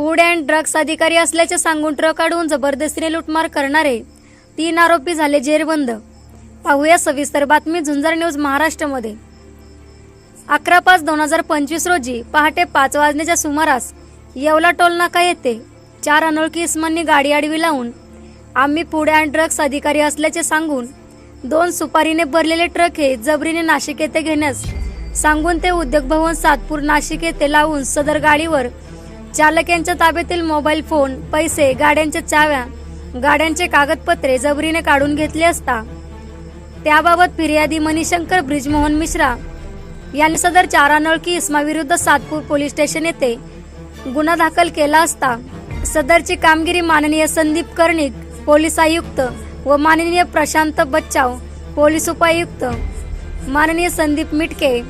Food and drugs अधिकारी असल्याचे सांगून ट्रक काढून जबरदस्तीने लुटमार करणारे तीन आरोपी झाले जेरबंद. पाहूया सविस्तर बातमी झुंजार न्यूज महाराष्ट्रामध्ये. अकरा पाच दोन हजार पंचवीस रोजी पहाटे पाच वाजण्याच्या सुमारास येवला टोल नाका येथे चार अनोळखी इस्मांनी गाडी आडवी लावून आम्ही फूड अँड ड्रग्स अधिकारी असल्याचे सांगून दोन सुपारीने भरलेले ट्रक हे जबरीने नाशिक येथे घेण्यास सांगून ते उद्योग भवन सातपूर नाशिक येथे लावून सदर गाडीवर चालक यांच्या ताब्यातील मोबाईल फोन पैसे गाड्यांच्या चाव्या गाड्यांचे कागदपत्रे जबरीने काढून घेतले असता. त्याबाबत फिर्यादी मणिशंकर ब्रिजमोहन मिश्रा यांनी सदर चार अनोळखी इस्माविरुद्ध सातपूर पोलीस स्टेशन येथे गुन्हा दाखल केला असता. सदरची कामगिरी माननीय संदीप कर्णिक पोलीस आयुक्त व माननीय प्रशांत बच्चाव पोलीस उपायुक्त. माननीय संदीप मिटके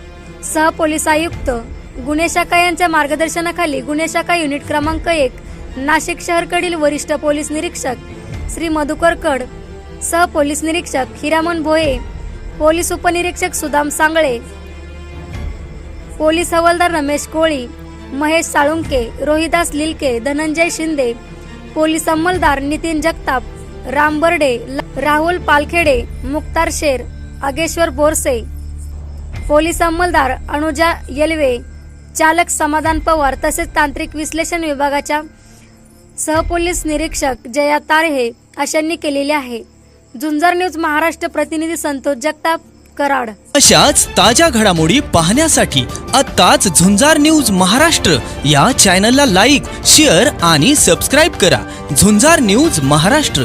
सह पोलीस आयुक्त. गुन्हे शाखा यांच्या मार्गदर्शनाखाली गुन्हे शाखा युनिट क्रमांक एक नाशिक शहरकडील वरिष्ठ पोलीस निरीक्षक श्री मधुकर कड सह पोलीस निरीक्षक हिरामन भोये पोलीस उपनिरीक्षक सुदाम सांगळे पोलीस हवालदार रमेश कोळी महेश साळुंके रोहिदास लिलके धनंजय शिंदे पोलीस अंमलदार नितीन जगताप राम बर्डे राहुल पालखेडे मुक्तार शेर अगेश्वर बोरसे पोलीस अंमलदार अनुजा येलवे चालक समाधान पवार तसेच तांत्रिक विश्लेषण विभागाच्या सहपोलीस निरीक्षक जया तारहे अशांनी केलेले आहे. झुंजार न्यूज महाराष्ट्र प्रतिनिधी संतोष जगताप कराड. अशाच ताज्या घडामोडी पाहण्यासाठी आत्ताच झुंजार न्यूज महाराष्ट्र या चॅनलला लाईक शेअर आणि सबस्क्राईब करा. झुंजार न्यूज महाराष्ट्र.